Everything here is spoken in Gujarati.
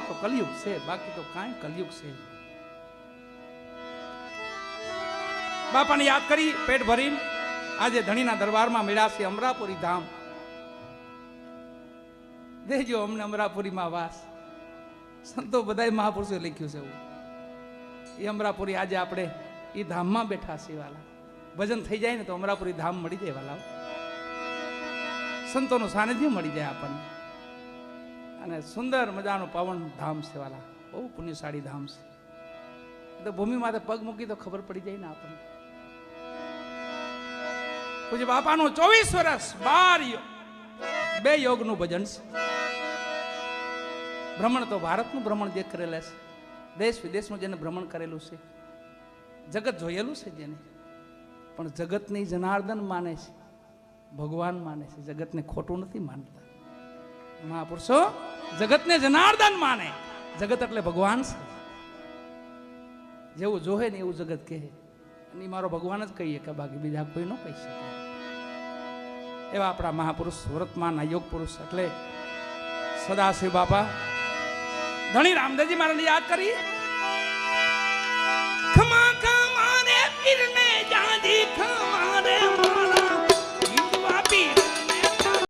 હોય તો કલયુગ છે, બાકી તો કાંઈ કલયુગ છે બાપાને યાદ કરી, પેટ ભરીને આજે ધણીના દરબારમાં મળ્યા અમરાપુરી ધામ. દેજો અમને અમરાપુરીમાં વાસ. સંતો બધાય મહાપુરુષે લખ્યું છે એવું. એ અમરાપુરી આજે આપણે એ ધામમાં બેઠા છીએ વાલા. ભજન થઈ જાય ને તો અમરાપુરી ધામ મળી જાય વાલા સંતોનું સાનિધ્ય મળી જાય આપણને. અને સુંદર મજાનું પાવન ધામ છે વાલા. બહુ પુણ્યશાળી ધામ છે. તો ભૂમિ માથે પગ મૂકી તો ખબર પડી જાય ને આપણને. પૂજ્ય બાપાનું ચોવીસ વર્ષ બાર બે યોગનું ભજન છે. ભ્રમણ તો ભારતનું ભ્રમણ જે કરેલા છે. દેશ વિદેશનું જેને ભ્રમણ કરેલું છે. જગત જોયેલું છે જેને. પણ જગતની જનાર્દન માને છે. ભગવાન માને છે. જગતને ખોટું નથી માનતા. મહાપુરુષો, જગતને જનાર્દન માને. જગત એટલે ભગવાન જેવું જોહે ને એવું જગત કહે. અને મારો ભગવાન જ કહીએ કે બાકી બીજા કોઈ ન કહી શકે. એવા આપણા મહાપુરુષ, વર્તમાનના યોગ પુરુષ એટલે સદાશિવ બાપા. ધણી રામદેવજી મારાને યાદ કરી?